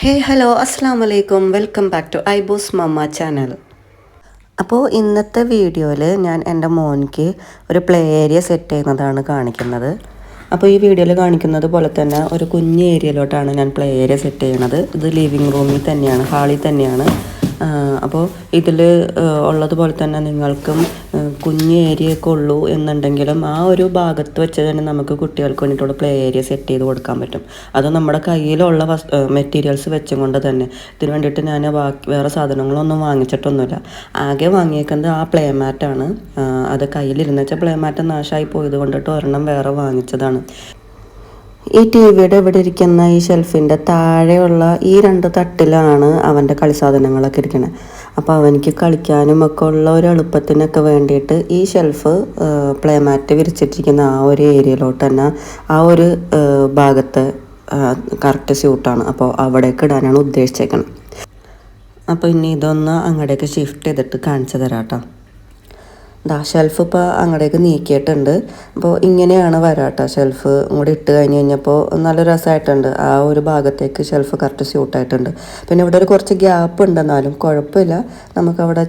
ഹേ hello അസ്സാം വലൈക്കും welcome back to ഐബോസ് മമ്മ ചാനൽ അപ്പോൾ ഇന്നത്തെ വീഡിയോയിൽ ഞാൻ എന്റെ മോനിക്ക് ഒരു പ്ലേ ഏരിയ സെറ്റ് ചെയ്യുന്നതാണ് കാണിക്കുന്നത്. അപ്പോൾ ഈ വീഡിയോയിൽ കാണിക്കുന്നത് പോലെ തന്നെ ഒരു കുഞ്ഞ് ഏരിയയിലോട്ടാണ് ഞാൻ പ്ലേ ഏരിയ സെറ്റ് ചെയ്യണത് ഇത് ലിവിങ് റൂമിൽ തന്നെയാണ് ഹാളിൽ തന്നെയാണ്. അപ്പോൾ ഇതിൽ ഉള്ളതുപോലെ തന്നെ നിങ്ങൾക്കും കുഞ്ഞ് ഏരിയയൊക്കെ ഉള്ളൂ എന്നുണ്ടെങ്കിലും ആ ഒരു ഭാഗത്ത് വെച്ച് തന്നെ നമുക്ക് കുട്ടികൾക്ക് വേണ്ടിയിട്ടുള്ള പ്ലേ ഏരിയ സെറ്റ് ചെയ്ത് കൊടുക്കാൻ പറ്റും. അത് നമ്മുടെ കയ്യിലുള്ള മെറ്റീരിയൽസ് വെച്ചും കൊണ്ട് തന്നെ. ഇതിന് വേണ്ടിയിട്ട് ഞാൻ വേറെ സാധനങ്ങളൊന്നും വാങ്ങിച്ചിട്ടൊന്നുമില്ല. ആകെ വാങ്ങിയേക്കുന്നത് ആ പ്ലേ മാറ്റാണ് അത് കയ്യിലിരുന്ന് വെച്ചാൽ പ്ലേ മാറ്റ് നാശമായി പോയത് കൊണ്ടിട്ട് ഒരെണ്ണം വേറെ വാങ്ങിച്ചതാണ്. ഈ ടി വിയുടെ ഇവിടെ ഇരിക്കുന്ന ഈ ഷെൽഫിന്റെ താഴെയുള്ള ഈ രണ്ട് തട്ടിലാണ് അവന്റെ കളിസാധനങ്ങളൊക്കെ ഇരിക്കുന്നത് അപ്പോൾ അവനിക്ക് കളിക്കാനും ഒക്കെ ഉള്ള ഒരു എളുപ്പത്തിനൊക്കെ വേണ്ടിയിട്ട് ഈ ഷെൽഫ് പ്ലേ മാറ്റ് വിരിച്ചിട്ടിരിക്കുന്ന ആ ഒരു ഏരിയയിലോട്ട് തന്നെ ആ ഒരു ഭാഗത്ത് കറക്റ്റ് സ്യൂട്ടാണ്. അപ്പോൾ അവിടേക്ക് ഇടാനാണ് ഉദ്ദേശിച്ചേക്കുന്നത് അപ്പോൾ ഇനി ഇതൊന്ന് അങ്ങോട്ടേക്ക് ഷിഫ്റ്റ് ചെയ്തിട്ട് കാണിച്ചു തരാം കേട്ടോ. ദാ ഷെൽഫ് ഇപ്പോൾ അങ്ങോട്ടേക്ക് നീക്കിയിട്ടുണ്ട്. അപ്പോൾ ഇങ്ങനെയാണ് വരാട്ടോ ഷെൽഫ് ഇങ്ങോട്ട് ഇട്ട് കഴിഞ്ഞ് കഴിഞ്ഞപ്പോൾ നല്ല രസമായിട്ടുണ്ട് ആ ഒരു ഭാഗത്തേക്ക് ഷെൽഫ് കറക്റ്റ് സ്യൂട്ടായിട്ടുണ്ട് പിന്നെ ഇവിടെ ഒരു കുറച്ച് ഗ്യാപ്പ് ഉണ്ടെന്നാലും കുഴപ്പമില്ല. നമുക്കവിടെ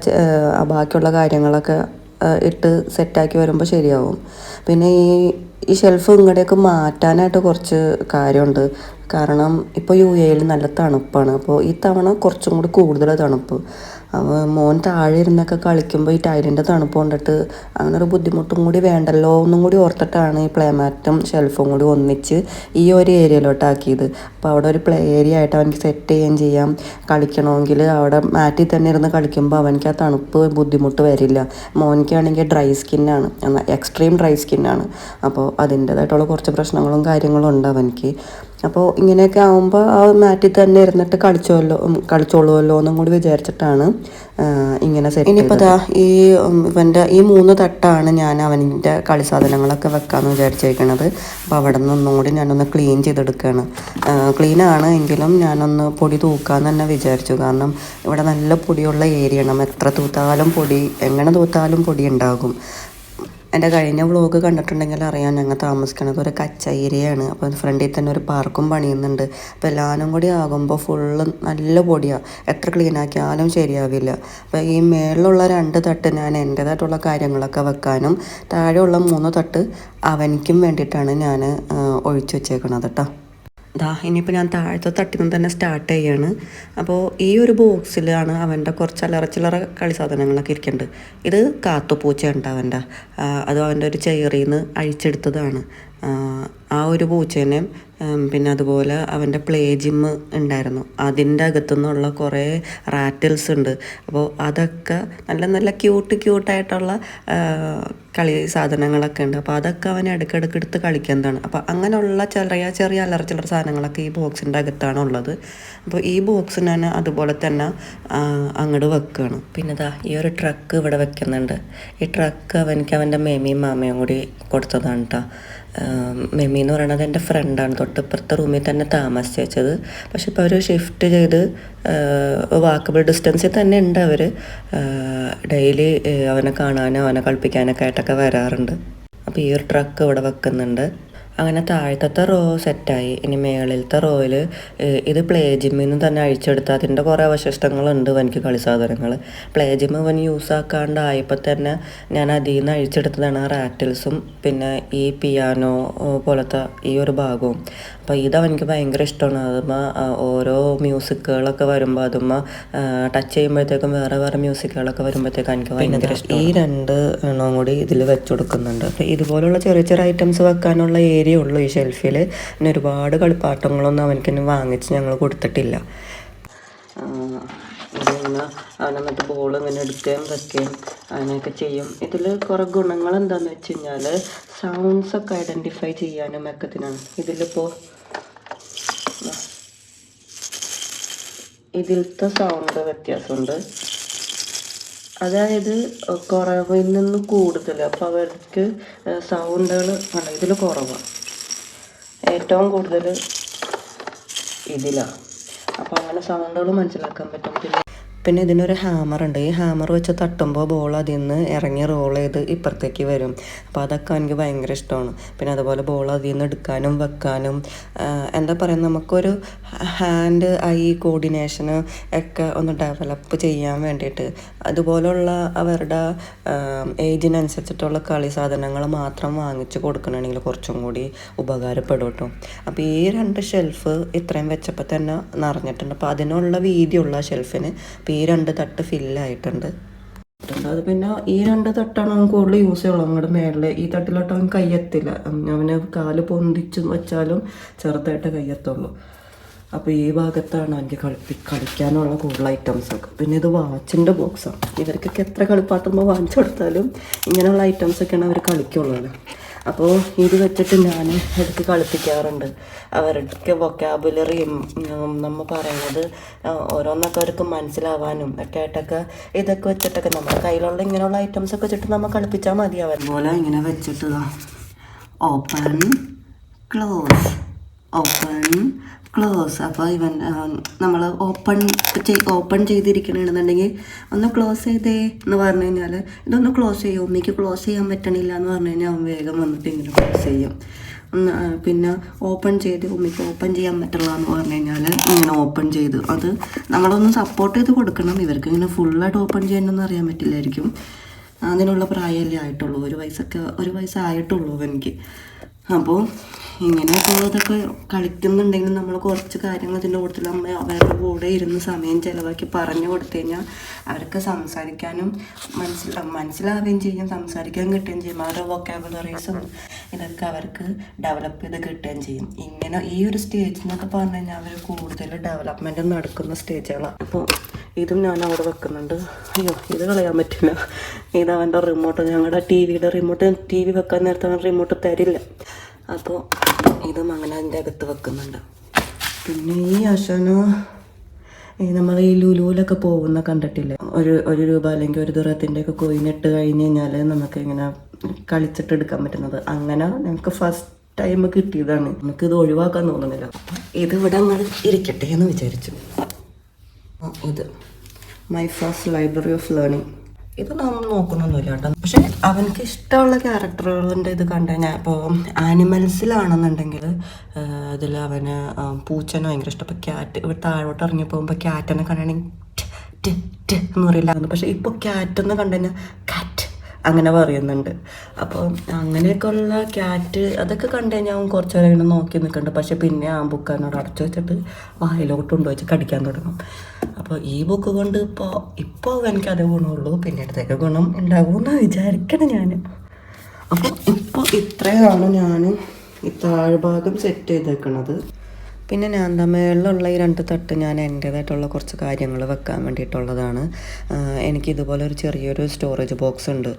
ബാക്കിയുള്ള കാര്യങ്ങളൊക്കെ ഇട്ട് സെറ്റാക്കി വരുമ്പോൾ ശരിയാവും. പിന്നെ ഈ ഈ ഷെൽഫ് ഇങ്ങോട്ടേക്ക് മാറ്റാനായിട്ട് കുറച്ച് കാര്യമുണ്ട്. കാരണം ഇപ്പോൾ യു എയിൽ നല്ല തണുപ്പാണ്. അപ്പോൾ ഈ തവണ കുറച്ചും കൂടി കൂടുതൽ തണുപ്പ്. മോൻ താഴെ ഇരുന്നൊക്കെ കളിക്കുമ്പോൾ ഈ ടൈലിന്റെ തണുപ്പ് കൊണ്ടിട്ട് അങ്ങനെ ഒരു ബുദ്ധിമുട്ടും കൂടി വേണ്ടല്ലോ ഒന്നും കൂടി ഓർത്തിട്ടാണ് ഈ പ്ലേമാറ്റും ഷെൽഫും കൂടി ഒന്നിച്ച് ഈ ഒരു ഏരിയയിലോട്ടാക്കിയത് അപ്പോൾ അവിടെ ഒരു പ്ലേ ഏരിയ ആയിട്ട് അവനിക്ക് സെറ്റ് ചെയ്യുകയും ചെയ്യാം. കളിക്കണമെങ്കിൽ അവിടെ മാറ്റിൽ തന്നെ ഇരുന്ന് കളിക്കുമ്പോൾ അവനിക്ക് ആ തണുപ്പ് ബുദ്ധിമുട്ട് വരില്ല. മോനിക്കാണെങ്കിൽ ഡ്രൈ സ്കിന്നാണ് എക്സ്ട്രീം ഡ്രൈ സ്കിന്നാണ് അപ്പോൾ അതിന്റേതായിട്ടുള്ള കുറച്ച് പ്രശ്നങ്ങളും കാര്യങ്ങളും ഉണ്ട് അവനിക്ക് അപ്പോൾ ഇങ്ങനെയൊക്കെ ആകുമ്പോൾ ആ മാറ്റിൽ തന്നെ ഇരുന്നിട്ട് കളിച്ചോല്ലോ കളിച്ചോളുമല്ലോ എന്നും കൂടി വിചാരിച്ചിട്ടാണ് ഇങ്ങനെ സെറ്റ് ഇനിയിപ്പോൾ ദാ ഈ ഇവന്റെ ഈ മൂന്ന് തട്ടാണ് ഞാൻ അവന്റെ കളി സാധനങ്ങളൊക്കെ വെക്കാമെന്ന് വിചാരിച്ചേക്കണത്. അപ്പോൾ അവിടെ നിന്ന് ഒന്നും കൂടി ഞാനൊന്ന് ക്ലീൻ ചെയ്തെടുക്കുകയാണ് ക്ലീനാണ് ആണ് എങ്കിലും ഞാനൊന്ന് പൊടി തൂക്കാമെന്ന് തന്നെ വിചാരിച്ചു. കാരണം ഇവിടെ നല്ല പൊടിയുള്ള ഏരിയയാണ് നമ്മൾ എത്ര തൂത്താലും പൊടി എങ്ങനെ തൂത്താലും പൊടി ഉണ്ടാകും. എന്റെ കഴിഞ്ഞ വ്ളോഗ് കണ്ടിട്ടുണ്ടെങ്കിൽ അറിയാം ഞങ്ങൾ താമസിക്കുന്നത് ഒരു കച്ച ഏരിയയാണ് അപ്പോൾ ഫ്രണ്ടിൽ തന്നെ ഒരു പാർക്കും പണിയുന്നുണ്ട്. അപ്പോൾ എല്ലാവരും കൂടി ആകുമ്പോൾ ഫുള്ള് നല്ല പൊടിയാണ് എത്ര ക്ലീനാക്കിയാലും ശരിയാവില്ല. അപ്പോൾ ഈ മേളിലുള്ള രണ്ട് തട്ട് ഞാൻ എന്റേതായിട്ടുള്ള കാര്യങ്ങളൊക്കെ വെക്കാനും താഴെയുള്ള മൂന്ന് തട്ട് അവനിക്കും വേണ്ടിയിട്ടാണ് ഞാൻ ഒഴിച്ചു വെച്ചേക്കണത് കേട്ടോ. ദാ ഇനിയിപ്പോൾ ഞാൻ താഴത്തെ തട്ടിൽ നിന്ന് തന്നെ സ്റ്റാർട്ട് ചെയ്യാണ്. അപ്പോൾ ഈ ഒരു ബോക്സിലാണ് അവന്റെ കുറച്ച് അല്ലറ ചില്ലറ കളി സാധനങ്ങളൊക്കെ ഇരിക്കുന്നുണ്ട് ഇത് കാത്തുപൂച്ച ഉണ്ട് അവന്റെ അത് അവന്റെ ഒരു ചെയറിൽ നിന്ന് അഴിച്ചെടുത്തതാണ്. ആ, ഒരു പൂച്ചേനെയും പിന്നെ അതുപോലെ അവന്റെ പ്ലേ ജിമ്മ് ഉണ്ടായിരുന്നു. അതിന്റെ അകത്തുനിന്നുള്ള കുറേ റാറ്റിൽസ് ഉണ്ട്. അപ്പോൾ അതൊക്കെ നല്ല നല്ല ക്യൂട്ട് ക്യൂട്ടായിട്ടുള്ള കളി സാധനങ്ങളൊക്കെ ഉണ്ട്. അപ്പോൾ അതൊക്കെ അവൻ ഇടയ്ക്കിടയ്ക്ക് എടുത്ത് കളിക്കുന്നതാണ്. അപ്പോൾ അങ്ങനെയുള്ള ചെറിയ ചെറിയ അല്ലറ ചില്ലറ സാധനങ്ങളൊക്കെ ഈ ബോക്സിന്റെ അകത്താണ് ഉള്ളത്. അപ്പോൾ ഈ ബോക്സിന് തന്നെ അതുപോലെ തന്നെ അങ്ങോട്ട് വെക്കുകയാണ് പിന്നെ ഇതാ ഈ ഒരു ട്രക്ക് ഇവിടെ വെക്കുന്നുണ്ട്. ഈ ട്രക്ക് അവനിക്ക് അവന്റെ മേമിയും മാമയും കൂടി കൊടുത്തതാണ് കേട്ടോ മെമ്മി എന്ന് പറയുന്നത് എന്റെ ഫ്രണ്ടാണ് തൊട്ടിപ്പുറത്തെ റൂമിൽ തന്നെ താമസിച്ച് വെച്ചത് പക്ഷെ ഇപ്പോൾ അവർ ഷിഫ്റ്റ് ചെയ്ത് വാക്കബിൾ ഡിസ്റ്റൻസിൽ തന്നെ ഉണ്ട് അവർ ഡെയിലി അവനെ കാണാനോ അവനെ കളിപ്പിക്കാനൊക്കെ ആയിട്ടൊക്കെ വരാറുണ്ട്. അപ്പോൾ ഈ ഒരു ട്രക്ക് ഇവിടെ വെക്കുന്നുണ്ട്. അങ്ങനെ താഴത്തെ റോ സെറ്റായി. ഇനി മേളിലത്തെ റോയിൽ ഇത് പ്ലേ ജിമ്മിൽ നിന്ന് തന്നെ അഴിച്ചെടുത്ത അതിന്റെ കുറേ അവശിഷ്ടങ്ങളുണ്ട് എനിക്ക് കളി സാധനങ്ങൾ പ്ലേ ജിമ്മ് അവൻ യൂസ് ആക്കാണ്ടായപ്പോൾ തന്നെ ഞാൻ അതിൽ നിന്ന് അഴിച്ചെടുത്തതാണ് റാറ്റിൽസും പിന്നെ ഈ പിയാനോ പോലത്തെ ഈ ഒരു ഭാഗവും. അപ്പോൾ ഇത് അവനിക്ക് ഭയങ്കര ഇഷ്ടമാണ് അതുമ്മ ഓരോ മ്യൂസിക്കുകളൊക്കെ വരുമ്പോൾ അതുമ്മ ടച്ച് ചെയ്യുമ്പോഴത്തേക്കും വേറെ വേറെ മ്യൂസിക്കുകളൊക്കെ വരുമ്പോഴത്തേക്കും എനിക്ക് ഭയങ്കര ഇഷ്ടം ഈ രണ്ട് എണ്ണവും കൂടി ഇതിൽ വെച്ച് കൊടുക്കുന്നുണ്ട്. അപ്പോൾ ഇതുപോലുള്ള ചെറിയ ചെറിയ ഐറ്റംസ് വെക്കാനുള്ള ഏരിയ ഉള്ളൂ ഈ ഷെൽഫിൽ പിന്നെ ഒരുപാട് കളിപ്പാട്ടങ്ങളൊന്നും അവനക്ക് വാങ്ങിച്ച് ഞങ്ങൾ കൊടുത്തിട്ടില്ല. ഇങ്ങനെ മറ്റേ ബോളിങ്ങനെ ബോൾ ഇങ്ങനെ എടുക്കുകയും വെക്കുകയും അങ്ങനെയൊക്കെ ചെയ്യും. ഇതിൽ കുറേ ഗുണങ്ങൾ എന്താണെന്ന് വെച്ച് കഴിഞ്ഞാൽ സൗണ്ട്സ് ഒക്കെ ഐഡന്റിഫൈ ചെയ്യാനും ഒക്കത്തിനാണ് ഇതിലിപ്പോൾ ഇതിലത്തെ സൗണ്ട് വ്യത്യാസമുണ്ട്. അതായത് കുറവിൽ നിന്ന് കൂടുതൽ. അപ്പോൾ അവർക്ക് സൗണ്ടുകൾ ആണ് ഇതിൽ കുറവാണ് ഏറ്റവും കൂടുതൽ ഇതിലാണ് അപ്പോൾ അങ്ങനെ സൗണ്ടുകൾ മനസ്സിലാക്കാൻ പറ്റും. പിന്നെ പിന്നെ ഇതിനൊരു ഹാമർ ഉണ്ട്. ഈ ഹാമർ വെച്ച് തട്ടുമ്പോൾ ബോൾ അതിൽ നിന്ന് ഇറങ്ങി റോൾ ചെയ്ത് ഇപ്പുറത്തേക്ക് വരും. അപ്പോൾ അതൊക്കെ എനിക്ക് ഭയങ്കര ഇഷ്ടമാണ്. പിന്നെ അതുപോലെ ബോൾ അതിൽ നിന്ന് എടുക്കാനും വെക്കാനും എന്താ പറയുക നമുക്കൊരു ഹാൻഡ് ഐ കോർഡിനേഷന് ഒക്കെ ഒന്ന് ഡെവലപ്പ് ചെയ്യാൻ വേണ്ടിയിട്ട്. അതുപോലുള്ള അവരുടെ ഏജിനനുസരിച്ചിട്ടുള്ള കളി സാധനങ്ങൾ മാത്രം വാങ്ങിച്ച് കൊടുക്കണമെങ്കിൽ കുറച്ചും കൂടി ഉപകാരപ്പെടും കേട്ടോ. അപ്പോൾ ഈ രണ്ട് ഷെൽഫ് ഇത്രയും വെച്ചപ്പോൾ തന്നെ നിറഞ്ഞിട്ടുണ്ട്. അപ്പോൾ അതിനുള്ള വീതിയുള്ള ഷെൽഫിന് ഈ രണ്ട് തട്ട് ഫില്ലായിട്ടുണ്ട് അത് പിന്നെ ഈ രണ്ട് തട്ടാണ് അവൻ കൂടുതൽ യൂസ് ചെയ്യുള്ളൂ. നമ്മുടെ മേളിൽ ഈ തട്ടിലോട്ട് അവൻ കയ്യെത്തില്ല. അവന് കാൽ പൊന്തിച്ച് വെച്ചാലും ചെറുതായിട്ട് കയ്യെത്തുള്ളൂ. അപ്പോൾ ഈ ഭാഗത്താണ് എനിക്ക് കളിപ്പി കളിക്കാനുള്ള കൂടുതൽ ഐറ്റംസ് ഒക്കെ. പിന്നെ ഇത് വാച്ചിന്റെ ബോക്സാണ് ഇവർക്കൊക്കെ എത്ര കളിപ്പാട്ടുമ്പോൾ വാങ്ങിച്ചു കൊടുത്താലും ഇങ്ങനെയുള്ള ഐറ്റംസൊക്കെയാണ് അവർ കളിക്കുള്ളൂ അപ്പോൾ ഇത് വെച്ചിട്ട് ഞാൻ എടുത്ത് കളിപ്പിക്കാറുണ്ട്. അവരുടെ വൊക്കാബുലറിയും നമ്മൾ പറയുന്നത് ഓരോന്നൊക്കെ അവർക്ക് മനസ്സിലാവാനും ഒക്കെ ആയിട്ടൊക്കെ ഇതൊക്കെ വെച്ചിട്ടൊക്കെ നമ്മുടെ കയ്യിലുള്ള ഇങ്ങനെയുള്ള ഐറ്റംസ് ഒക്കെ വെച്ചിട്ട് നമ്മൾ കളിപ്പിച്ചാൽ മതി അവർ പോലെ ഇങ്ങനെ വെച്ചിട്ട് ഓപ്പൺ ക്ലോസ് ഓപ്പൺ ക്ലോസ് അപ്പോൾ ഇവൻ നമ്മൾ ഓപ്പൺ ഓപ്പൺ ചെയ്തിരിക്കണമെന്നുണ്ടെങ്കിൽ ഒന്ന് ക്ലോസ് ചെയ്തേ എന്ന് പറഞ്ഞു കഴിഞ്ഞാൽ ഇതൊന്ന് ക്ലോസ് ചെയ്യും ഉമ്മയ്ക്ക് ക്ലോസ് ചെയ്യാൻ പറ്റണില്ല എന്ന് പറഞ്ഞു കഴിഞ്ഞാൽ അവൻ വേഗം വന്നിട്ട് ഇങ്ങനെ ക്ലോസ് ചെയ്യും. പിന്നെ ഓപ്പൺ ചെയ്ത് ഉമ്മയ്ക്ക് ഓപ്പൺ ചെയ്യാൻ പറ്റില്ല എന്ന് പറഞ്ഞു കഴിഞ്ഞാൽ ഇങ്ങനെ ഓപ്പൺ ചെയ്ത്. അത് നമ്മളൊന്ന് സപ്പോർട്ട് ചെയ്ത് കൊടുക്കണം. ഇവർക്ക് ഇങ്ങനെ ഫുള്ളായിട്ട് ഓപ്പൺ ചെയ്യാനൊന്നും അറിയാൻ പറ്റില്ലായിരിക്കും. അതിനുള്ള പ്രായമല്ലേ ആയിട്ടുള്ളൂ. ഒരു വയസ്സൊക്കെ ഒരു വയസ്സായിട്ടുള്ളൂ എനിക്ക് അപ്പോൾ ഇങ്ങനെ ഇപ്പോൾ ഇതൊക്കെ കളിക്കുന്നുണ്ടെങ്കിൽ നമ്മൾ കുറച്ച് കാര്യങ്ങൾ ഇതിന്റെ കൂട്ടത്തിൽ നമ്മൾ അവരുടെ കൂടെ ഇരുന്ന് സമയം ചിലവാക്കി പറഞ്ഞു കൊടുത്തു കഴിഞ്ഞാൽ അവർക്ക് സംസാരിക്കാനും മനസ്സിലാ മനസ്സിലാവുകയും ചെയ്യും സംസാരിക്കാൻ കിട്ടുകയും ചെയ്യും. അവരുടെ വൊക്കാബുലറീസും ഇതൊക്കെ അവർക്ക് ഡെവലപ്പ് ചെയ്ത് കിട്ടുകയും ചെയ്യും. ഇങ്ങനെ ഈ ഒരു സ്റ്റേജ് എന്നൊക്കെ പറഞ്ഞു കഴിഞ്ഞാൽ അവർ കൂടുതൽ ഡെവലപ്മെന്റ് നടക്കുന്ന സ്റ്റേജുകളാണ് അപ്പോൾ ഇതും ഞാൻ അവിടെ വെക്കുന്നുണ്ട്. അയ്യോ ഇത് കളയാൻ പറ്റില്ല. ഇത് അവന്റെ റിമോട്ട് ഞങ്ങളുടെ ടി വിയുടെ റിമോട്ട് ടി വി വെക്കാൻ നേരത്തെ അവൻ റിമോട്ട് തരില്ല. അപ്പോൾ ഇതും അങ്ങനെ അതിന്റെ അകത്ത് വെക്കുന്നുണ്ട്. പിന്നെ ഈ ആശാനോ നമ്മൾ ഈ ലുലുവിലൊക്കെ പോകുന്ന കണ്ടിട്ടില്ലേ? ഒരു ഒരു രൂപ അല്ലെങ്കിൽ ഒരു ദുറത്തിന്റെയൊക്കെ കോയിനിട്ട് കഴിഞ്ഞ് കഴിഞ്ഞാൽ നമുക്ക് ഇങ്ങനെ കളിച്ചിട്ട് എടുക്കാൻ പറ്റുന്നത്. അങ്ങനെ ഞങ്ങൾക്ക് ഫസ്റ്റ് ടൈം കിട്ടിയതാണ്. നമുക്ക് ഇത് ഒഴിവാക്കാൻ തോന്നുന്നില്ല. ഇത് ഇവിടെ അങ്ങോട്ട് ഇരിക്കട്ടെ എന്ന് വിചാരിച്ചു. ഇത് my first library of learning ഇത് നമ്മൾ നോക്കണമൊന്നുമില്ല കേട്ടോ. പക്ഷെ അവനക്ക് ഇഷ്ടമുള്ള ക്യാരക്ടറുകളുടെ ഇത് കണ്ട ഞാൻ ഇപ്പോൾ ആനിമൽസിലാണെന്നുണ്ടെങ്കിൽ അതിൽ അവന് പൂച്ചനെ ഭയങ്കര ഇഷ്ടം. ഇപ്പോൾ ക്യാറ്റ് താഴോട്ട് ഇറങ്ങി പോകുമ്പോൾ ക്യാറ്റിനെ ടെ എന്ന് പറയില്ലായിരുന്നു പക്ഷെ ഇപ്പോൾ ക്യാറ്റ് എന്ന് കണ്ടു കഴിഞ്ഞാൽ കാറ്റ് അങ്ങനെ പറയുന്നുണ്ട്. അപ്പോൾ അങ്ങനെയൊക്കെ ഉള്ള ക്യാറ്റ് അതൊക്കെ കണ്ടു കഴിഞ്ഞാൽ കുറച്ച് നേരം നോക്കി നിൽക്കുന്നുണ്ട്. പക്ഷെ പിന്നെ ആ ബുക്ക് എന്നോട് അടച്ചു വെച്ചിട്ട് വായിലോട്ട് കൊണ്ടുവച്ച് കടിക്കാൻ തുടങ്ങും. അപ്പോൾ ഈ ബുക്ക് കൊണ്ട് ഇപ്പോൾ ഇപ്പോൾ എനിക്ക് അതേ ഗുണമുള്ളൂ. പിന്നീടത്തേക്ക് ഗുണം ഉണ്ടാകുമെന്ന് വിചാരിക്കണം ഞാൻ അപ്പോൾ ഇപ്പോൾ ഇത്രയാണ് ഞാൻ ഈ താഴ്ഭാഗം സെറ്റ് ചെയ്തേക്കണത്. പിന്നെ ഞാൻ തമ്മിലുള്ള ഈ രണ്ട് തട്ട് ഞാൻ എന്റേതായിട്ടുള്ള കുറച്ച് കാര്യങ്ങൾ വെക്കാൻ വേണ്ടിയിട്ടുള്ളതാണ്. എനിക്ക് ഇതുപോലെ ഒരു ചെറിയൊരു സ്റ്റോറേജ് ബോക്സ് ഉണ്ട്.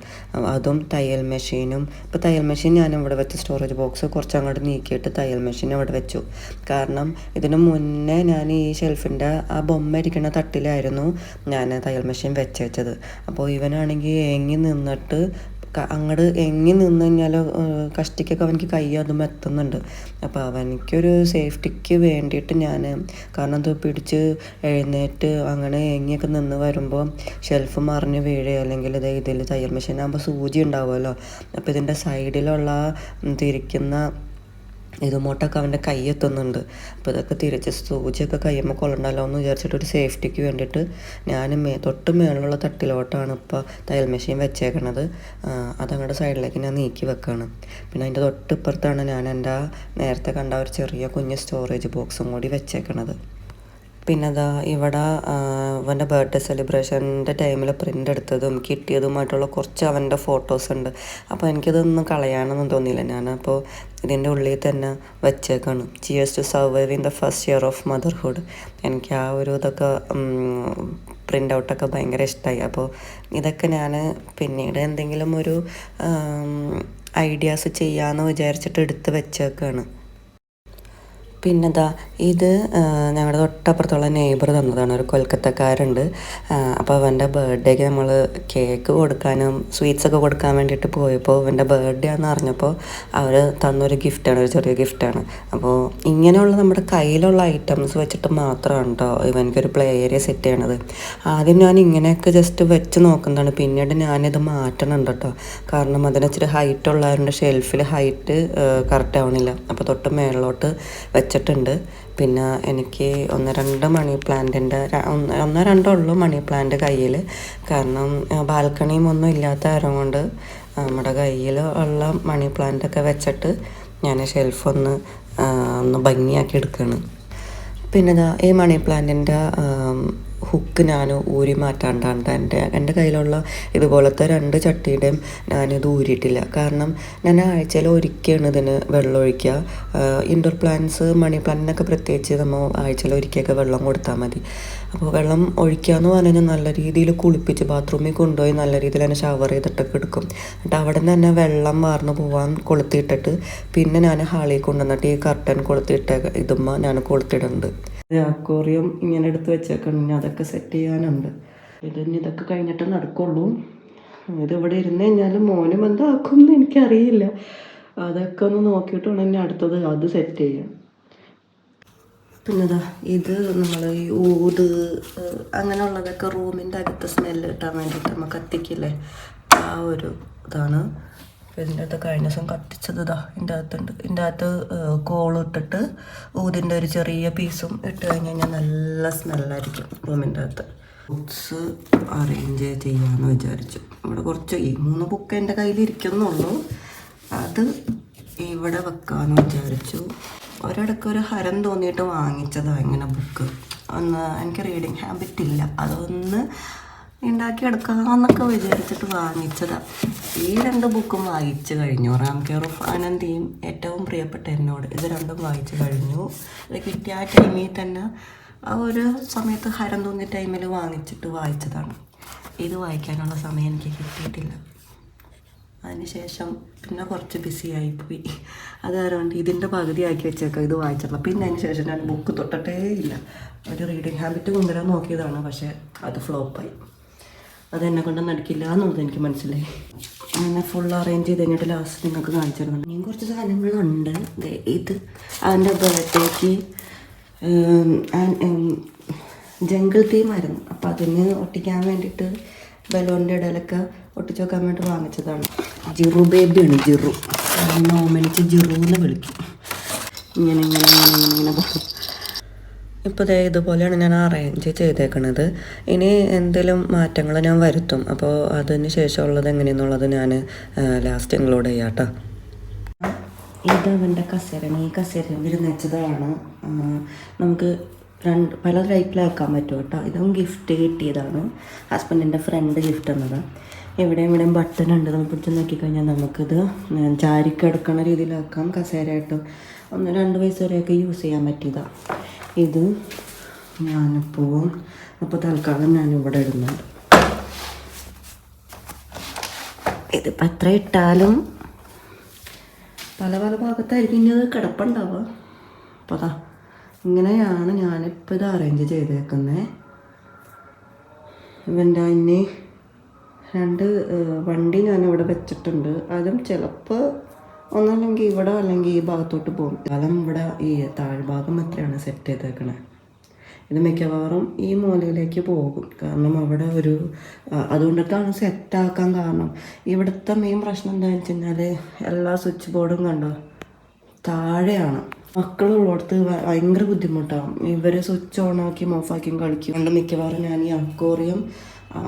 അതും തയ്യൽ മെഷീനും ഇപ്പോൾ തയ്യൽ മെഷീൻ ഞാൻ ഇവിടെ വെച്ച സ്റ്റോറേജ് ബോക്സ് കുറച്ച് അങ്ങോട്ട് നീക്കിയിട്ട് തയ്യൽ മെഷീൻ അവിടെ വെച്ചു. കാരണം ഇതിന് മുന്നേ ഞാൻ ഈ ഷെൽഫിന്റെ ആ ബൊമ്മ ഇരിക്കുന്ന തട്ടിലായിരുന്നു ഞാൻ തയ്യൽ മെഷീൻ വെച്ച് വെച്ചത്. അപ്പോൾ ഇവനാണെങ്കിൽ ഏങ്ങി നിന്നിട്ട് അങ്ങോട്ട് എങ്ങി നിന്ന് കഴിഞ്ഞാൽ കഷ്ടിക്കൊക്കെ അവനിക്ക് കൈ അതും എത്തുന്നുണ്ട്. അപ്പോൾ അവനിക്കൊരു സേഫ്റ്റിക്ക് വേണ്ടിയിട്ട് ഞാൻ കാരണം അത് പിടിച്ച് എഴുന്നേറ്റ് അങ്ങനെ എങ്ങിയൊക്കെ നിന്ന് വരുമ്പോൾ ഷെൽഫ് മറിഞ്ഞ് വീഴുകയോ അല്ലെങ്കിൽ ഇത് ഇതിൽ തയ്യൽ മെഷീൻ ആകുമ്പോൾ സൂചി ഉണ്ടാവുമല്ലോ. അപ്പോൾ ഇതിന്റെ സൈഡിലുള്ള തിരിക്കുന്ന ഇതുമോട്ടൊക്കെ അവന്റെ കൈ എത്തുന്നുണ്ട് അപ്പോൾ ഇതൊക്കെ തിരിച്ച് സൂചിയൊക്കെ കയ്യുമ്പോൾ കൊള്ളണ്ടല്ലോ എന്ന് വിചാരിച്ചിട്ട് ഒരു സേഫ്റ്റിക്ക് വേണ്ടിയിട്ട് ഞാൻ മേ തൊട്ട് മേളിലുള്ള തട്ടിലോട്ടാണ് ഇപ്പോൾ തയ്യൽ മെഷീൻ വെച്ചേക്കണത്. അതങ്ങടെ സൈഡിലേക്ക് ഞാൻ നീക്കി വെക്കുകയാണ് പിന്നെ അതിന്റെ തൊട്ടിപ്പുറത്താണ് ഞാൻ എന്റെ നേരത്തെ കണ്ട ഒരു ചെറിയ കുഞ്ഞ് സ്റ്റോറേജ് ബോക്സും കൂടി വെച്ചേക്കണത്. പിന്നെ ഇവിടെ അവന്റെ ബർത്ത്ഡേ സെലിബ്രേഷന്റെ ടൈമിൽ പ്രിന്റ് എടുത്തതും കിട്ടിയതുമായിട്ടുള്ള കുറച്ച് അവന്റെ ഫോട്ടോസ് ഉണ്ട്. അപ്പോൾ എനിക്കതൊന്നും കളയാനൊന്നും തോന്നിയില്ല. ഞാനപ്പോൾ ഇതിന്റെ ഉള്ളിൽ തന്നെ വെച്ചേക്കാണ്. Zeus to survive in the first year of motherhood എനിക്ക് ആ ഒരു ഇതൊക്കെ പ്രിന്റ് ഔട്ടൊക്കെ ഭയങ്കര ഇഷ്ടമായി അപ്പോൾ ഇതൊക്കെ ഞാൻ പിന്നീട് എന്തെങ്കിലും ഒരു ഐഡിയാസ് ചെയ്യാമെന്ന് വിചാരിച്ചിട്ട് എടുത്ത് വെച്ചേക്കാണ്. പിന്നെന്താ ഇത് ഞങ്ങളുടെ തൊട്ടപ്പുറത്തുള്ള നെയ്ബർ തന്നതാണ് ഒരു കൊൽക്കത്തക്കാരുണ്ട് അപ്പോൾ അവന്റെ ബർത്ത്ഡേക്ക് നമ്മൾ കേക്ക് കൊടുക്കാനും സ്വീറ്റ്സ് ഒക്കെ കൊടുക്കാൻ വേണ്ടിയിട്ട് പോയപ്പോൾ അവന്റെ ബർത്ത്ഡേ ആണെന്ന് അറിഞ്ഞപ്പോൾ അവർ തന്നൊരു ഗിഫ്റ്റാണ് ഒരു ചെറിയ ഗിഫ്റ്റാണ്. അപ്പോൾ ഇങ്ങനെയുള്ള നമ്മുടെ കയ്യിലുള്ള ഐറ്റംസ് വെച്ചിട്ട് മാത്രമാണ് കേട്ടോ ഇവനിക്കൊരു പ്ലേ ഏരിയ സെറ്റ് ചെയ്യണത്. ആദ്യം ഞാൻ ഇങ്ങനെയൊക്കെ ജസ്റ്റ് വെച്ച് നോക്കുന്നതാണ് പിന്നീട് ഞാനിത് മാറ്റണുണ്ട് കേട്ടോ കാരണം അതിന് ഇച്ചിരി ഹൈറ്റ് ഉള്ളവരുടെ ഷെൽഫിൽ ഹൈറ്റ് കറക്റ്റ് ആവണില്ല. അപ്പോൾ തൊട്ട് മേളിലോട്ട് വെച്ചിട്ടുണ്ട്. പിന്നെ എനിക്ക് ഒന്ന് രണ്ട് മണി പ്ലാന്റിന്റെ ഒന്നോ രണ്ടോ ഉള്ളൂ മണി പ്ലാന്റ് കയ്യിൽ കാരണം ബാൽക്കണിയും ഒന്നും ഇല്ലാത്ത കാരണം കൊണ്ട് നമ്മുടെ കയ്യിൽ ഉള്ള മണി പ്ലാന്റൊക്കെ വെച്ചിട്ട് ഞാൻ ഷെൽഫ് ഒന്ന് ഒന്ന് ഭംഗിയാക്കി എടുക്കുകയാണ് പിന്നെ ഈ മണി പ്ലാന്റിന്റെ ഹുക്ക് ഞാൻ ഊരി മാറ്റാണ്ടാണ്ട് എന്റെ എന്റെ കയ്യിലുള്ള ഇതുപോലത്തെ രണ്ട് ചട്ടിയുടെയും ഞാനിത് ഊരിയിട്ടില്ല. കാരണം ഞാൻ ആഴ്ചയിൽ ഒരിക്കലാണ് ഇതിന് വെള്ളം ഒഴിക്കുക. ഇൻഡോർ പ്ലാന്റ്സ് മണി പ്ലാന്റിനൊക്കെ പ്രത്യേകിച്ച് നമ്മൾ ആഴ്ചയിൽ ഒരിക്കലൊക്കെ വെള്ളം കൊടുത്താൽ മതി. അപ്പോൾ വെള്ളം ഒഴിക്കുക എന്ന് പറഞ്ഞാൽ നല്ല രീതിയിൽ കുളിപ്പിച്ച് ബാത്റൂമിൽ കൊണ്ടുപോയി നല്ല രീതിയിൽ തന്നെ ഷവർ ചെയ്തിട്ടൊക്കെ എടുക്കും. എന്നിട്ട് അവിടെ നിന്ന് തന്നെ വെള്ളം വാർന്നു പോകാൻ കൊളുത്തിയിട്ടിട്ട് പിന്നെ ഞാൻ ഹാളിൽ കൊണ്ടുവന്നിട്ട് ഈ കർട്ടൻ കൊളുത്തിയിട്ട ഇതുമ്മ ഞാൻ കൊളുത്തിടുന്നുണ്ട്. അക്വറിയം ഇങ്ങനെ എടുത്ത് വെച്ചേക്കണം. ഇനി അതൊക്കെ സെറ്റ് ചെയ്യാനുണ്ട്. ഇത് ഇനി ഇതൊക്കെ കഴിഞ്ഞിട്ട് നടക്കുള്ളൂ. ഇത് ഇവിടെ ഇരുന്ന് കഴിഞ്ഞാൽ മോനും എന്താക്കും എന്ന് എനിക്കറിയില്ല. അതൊക്കെ ഒന്ന് നോക്കിയിട്ട് വേണം ഇനി അടുത്തത് അത് സെറ്റ് ചെയ്യാം പിന്നെതാ ഇത് നമ്മൾ ഈ ഊത് അങ്ങനെയുള്ളതൊക്കെ റൂമിന്റെ അകത്ത് സ്മെല്ല് കിട്ടാൻ വേണ്ടിയിട്ട് നമ്മൾ കത്തിക്കില്ലേ? ആ ഒരു ഇതാണ്. ഇതിന്റെ അകത്ത് കഴിഞ്ഞ ദിവസം കത്തിച്ചത് ഇതാ ഇതിന്റെ അകത്തുണ്ട്. ഇതിന്റെ അകത്ത് കോളിട്ടിട്ട് ഊതിന്റെ ഒരു ചെറിയ പീസും ഇട്ട് കഴിഞ്ഞ് കഴിഞ്ഞാൽ നല്ല സ്മെല്ലായിരിക്കും റൂമിന്റെ അകത്ത്. ബുക്സ് അറേഞ്ച് ചെയ്യാമെന്ന് വിചാരിച്ചു. ഇവിടെ കുറച്ച് ഈ മൂന്ന് ബുക്ക് എന്റെ കയ്യിൽ ഇരിക്കുന്നുള്ളൂ അത് ഇവിടെ വെക്കാമെന്ന് വിചാരിച്ചു. ഒരിടയ്ക്ക് ഒരു ഹരം തോന്നിയിട്ട് വാങ്ങിച്ചതാണ് ഇങ്ങനെ ബുക്ക്. ഒന്ന് എനിക്ക് റീഡിങ് ഹാബിറ്റ് ഇല്ല അതൊന്ന് ഉണ്ടാക്കിയെടുക്കാമെന്നൊക്കെ വിചാരിച്ചിട്ട് വാങ്ങിച്ചതാണ് ഈ രണ്ട് ബുക്കും വായിച്ചു കഴിഞ്ഞു. റാം കെയർ ഓഫ് ആനന്ദിയും ഏറ്റവും പ്രിയപ്പെട്ട എന്നോട് ഇത് രണ്ടും വായിച്ചു കഴിഞ്ഞു. അത് കിട്ടിയ ആ ടൈമിൽ തന്നെ ആ ഒരു സമയത്ത് ഹരം തോന്നിയ ടൈമിൽ വാങ്ങിച്ചിട്ട് വായിച്ചതാണ്. ഇത് വായിക്കാനുള്ള സമയം എനിക്ക് കിട്ടിയിട്ടില്ല. അതിനുശേഷം പിന്നെ കുറച്ച് ബിസി ആയിപ്പോയി. അത് കാരണം ഇതിന്റെ പകുതി ആക്കി വെച്ചേക്കാം. ഇത് വായിച്ചിട്ടുള്ള പിന്നെ അതിന് ശേഷം ഞാൻ ബുക്ക് തൊട്ടിട്ടേ ഇല്ല. ഒരു റീഡിങ് ഹാബിറ്റ് കൊണ്ടുവരാൻ നോക്കിയതാണ്. പക്ഷേ അത് ഫ്ലോപ്പായി അത് എന്നെ കൊണ്ട് നടക്കില്ല എന്നുള്ളത് എനിക്ക് മനസ്സിലായി അങ്ങനെ ഫുൾ അറേഞ്ച് ചെയ്ത് കഴിഞ്ഞിട്ട് ലാസ്റ്റ് നിങ്ങൾക്ക് കാണിച്ചു തരുന്നുണ്ട് ഇനിയും കുറച്ച് സാധനങ്ങളുണ്ട് ഇത് അവന്റെ ബർത്ത്ഡേക്ക് ജംഗിൾ തീമായിരുന്നു അപ്പോൾ അതിന് ഒട്ടിക്കാൻ വേണ്ടിയിട്ട് ബലൂണിന്റെ ഇടയിലൊക്കെ ഒട്ടിച്ചു വെക്കാൻ വേണ്ടി വാങ്ങിച്ചതാണ് ജിറു ബേബിയാണ് ജിറു നോമനിച്ച് ജിറു എന്ന് വിളിക്കും ഇങ്ങനെ ഇങ്ങനെ ഇങ്ങനെ ഇങ്ങനെ ഇപ്പോൾ ദേ ഇതുപോലെയാണ് ഞാൻ അറേഞ്ച് ചെയ്തേക്കണത്. ഇനി എന്തെങ്കിലും മാറ്റങ്ങൾ ഞാൻ വരുത്തും. അപ്പോൾ അതിന് ശേഷമുള്ളത് എങ്ങനെയെന്നുള്ളത് ഞാൻ ലാസ്റ്റ് ഇൻക്ലൂഡ് ചെയ്യാം കേട്ടോ. ഇത് അവന്റെ കസേരയാണ്. ഈ കസേര വിരുന്നച്ചതാണ് നമുക്ക് രണ്ട് പല ടൈപ്പിലാക്കാൻ പറ്റും കേട്ടോ. ഇതും ഗിഫ്റ്റ് കിട്ടിയതാണ്. ഹസ്ബൻഡിന്റെ ഫ്രണ്ട് ഗിഫ്റ്റ് തന്നത്. എവിടെയും ഇവിടെ ബട്ടൺ ഉണ്ട്. നമ്മൾ പിടിച്ച് നോക്കിക്കഴിഞ്ഞാൽ നമുക്കിത് ചാരിക്കെടുക്കണ രീതിയിലാക്കാം. കസേരയായിട്ട് ഒന്ന് രണ്ട് വയസ്സ് വരെയൊക്കെ യൂസ് ചെയ്യാൻ പറ്റിയതാണ് ഇത് ഞാനിപ്പോൾ അപ്പോൾ തൽക്കാലം ഞാനിവിടെ ഇടുന്നുണ്ട്. ഇതിപ്പോൾ എത്ര ഇട്ടാലും പല പല ഭാഗത്തായിരിക്കും ഇനി അത് കിടപ്പുണ്ടാവുക. അപ്പോൾ അതാ ഇങ്ങനെയാണ് ഞാനിപ്പോൾ ഇത് അറേഞ്ച് ചെയ്തേക്കുന്നത് ഇവന്റെ ഇനി രണ്ട് വണ്ടി ഞാൻ ഇവിടെ വെച്ചിട്ടുണ്ട്. അതും ചിലപ്പോൾ ഒന്നല്ലെങ്കിൽ ഇവിടെ അല്ലെങ്കിൽ ഈ ഭാഗത്തോട്ട് പോകും. കാലം ഇവിടെ ഈ താഴ്ഭാഗം എത്രയാണ് സെറ്റ് ചെയ്തേക്കണേ. ഇത് മിക്കവാറും ഈ മൂലയിലേക്ക് പോകും. കാരണം അവിടെ ഒരു അതുകൊണ്ടിട്ടാണ് സെറ്റാക്കാൻ കാരണം. ഇവിടുത്തെ മെയിൻ പ്രശ്നം എന്താണെന്ന് വെച്ച് കഴിഞ്ഞാൽ എല്ലാ സ്വിച്ച് ബോർഡും കണ്ടോ? താഴെയാണ്. മക്കളുള്ളടത്ത് ഭയങ്കര ബുദ്ധിമുട്ടാണ് ഇവർ സ്വിച്ച് ഓൺ ആക്കിയും ഓഫാക്കിയും കളിക്കും. അതുകൊണ്ട് മിക്കവാറും ഞാൻ ഈ അക്വോറിയം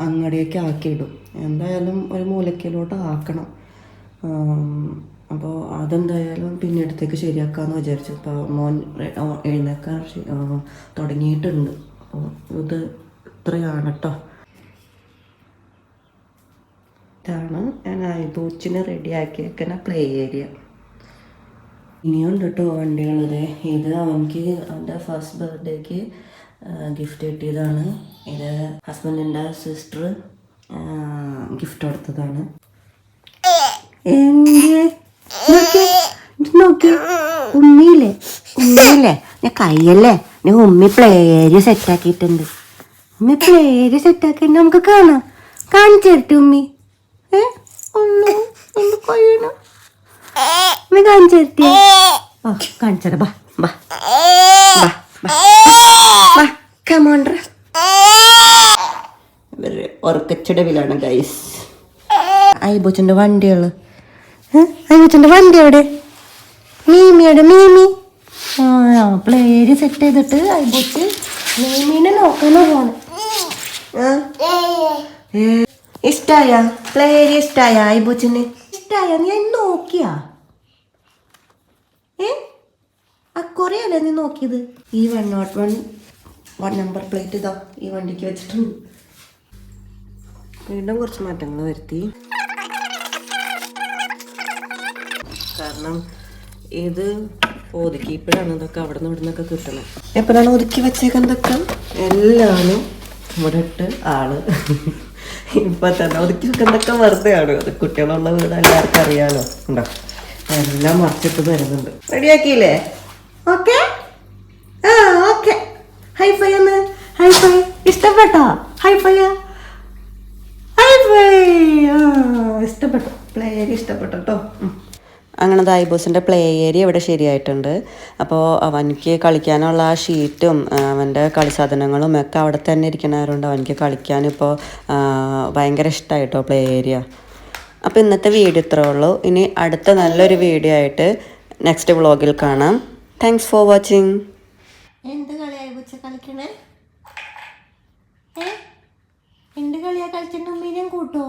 അങ്ങടിയൊക്കെ ആക്കിയിടും. എന്തായാലും ഒരു മൂലക്കിലോട്ട് ആക്കണം. അപ്പോൾ അതെന്തായാലും പിന്നീടത്തേക്ക് ശരിയാക്കാമെന്ന് വിചാരിച്ചു. ഇപ്പോൾ മോൻ എഴുന്നേക്കാൻ തുടങ്ങിയിട്ടുണ്ട്. അപ്പോൾ ഇത് ഇത്രയാണ് കേട്ടോ ഇതാണ് ഞാൻ ഐബൂച്ചിന് റെഡിയാക്കിയേക്കുന്ന പ്ലേ ഏരിയ. ഇനിയുണ്ട് കേട്ടോ വണ്ടികളിത് ഇത് അവൻക്ക് അവന്റെ ഫസ്റ്റ് ബർത്ത്ഡേക്ക് ഗിഫ്റ്റ് കിട്ടിയതാണ്. ഇത് ഹസ്ബൻഡിന്റെ സിസ്റ്റർ ഗിഫ്റ്റ് കൊടുത്തതാണ്. ഉമ്മിയില്ലേ ഉമ്മിയില്ലേ ഞാൻ കൈയല്ലേ ഞാൻ ഉമ്മി പ്ലേര് സെറ്റാക്കിയിട്ടുണ്ട്. ഉമ്മി പ്ലേര് സെറ്റാക്കിയിട്ട് നമുക്ക് കാണാം. കാണിച്ചു തരട്ടെ ഉമ്മി. ഏ? ഒന്ന് ഒന്ന് കൊയ്യണം? ഉമ്മി കാണിച്ചു തരട്ടെ? ഓ കാണിച്ചു തരാം. ബാ ബാ. ബാ. കമോണ്ട്ര ഇവർ ഉറക്കച്ചടവിലാണ് ഗൈസ് ഐബോച്ചന്റെ വണ്ടികൾ. ഐബോച്ചന്റെ വണ്ടി എവിടെ? മീമിയുടെ മീമി. ആ പ്ലേര് സെറ്റ് ചെയ്തിട്ട് ഐബോച്ച് മീമീനെ നോക്കാനോ പോണ്. ഇഷ്ടായ? പ്ലേര് ഇഷ്ടായ? ഐബോച്ചിന് ഇഷ്ടായ? ഞാൻ നോക്കിയാ? ഏ? അക്കുറയല്ലേ നീ നോക്കിയത്? ഈ one nought one one number plate ഇതാ ഈ വണ്ടിക്ക് വെച്ചിട്ടുണ്ട് വീണ്ടും കുറച്ച് മാറ്റങ്ങൾ വരുത്തി. കാരണം ഇത് ഒതുക്കി ഇപ്പോഴാണ് ഇതൊക്കെ അവിടെ നിന്ന് ഇവിടെ നിന്നൊക്കെ കിട്ടുന്നത്. എപ്പോഴാണ് ഒതുക്കി വെച്ചേക്കുന്നതൊക്കെ എല്ലാവരും ഇവിടെ ഇട്ട് ആൾ. ഇപ്പൊ തന്നെ ഒതുക്കി വെക്കുന്നതൊക്കെ വെറുതെ ആണ് അത് കുട്ടികളുള്ള വീട് എല്ലാവർക്കും അറിയാലോ. ഉണ്ടോ? എല്ലാം മറിച്ചിട്ട് തരുന്നുണ്ട്. റെഡിയാക്കിയില്ലേ? ഓക്കെ? ആ ഓക്കെ. ഹൈഫൈ ഒന്ന്. ഹൈഫൈ ഇഷ്ടപ്പെട്ടോ? ഹൈഫൈ ഇഷ്ടപ്പെട്ടു. പ്ലേ ഏരിയ ഇഷ്ടപ്പെട്ടു കേട്ടോ അങ്ങനെ ദൈബോസിന്റെ പ്ലേ ഏരിയ ഇവിടെ ശരിയായിട്ടുണ്ട്. അപ്പോൾ അവനിക്ക് കളിക്കാനുള്ള ആ ഷീറ്റും അവന്റെ കളിസാധനങ്ങളും ഒക്കെ അവിടെ തന്നെ ഇരിക്കണവരുണ്ട്. അവനിക്ക് കളിക്കാനിപ്പോൾ ഭയങ്കര ഇഷ്ടമായിട്ടോ പ്ലേ ഏരിയ അപ്പോൾ ഇന്നത്തെ വീഡിയോ ഇത്രേ ഉള്ളൂ. ഇനി അടുത്ത നല്ലൊരു വീഡിയോ ആയിട്ട് നെക്സ്റ്റ് വ്ളോഗിൽ കാണാം. താങ്ക്സ് ഫോർ വാച്ചിങ് എന്ത് കളിയായി കൊച്ചു കളിക്കണേ? ഏ? എന്ത് കളിയാ കളിച്ചിട്ട് കൂട്ടോ?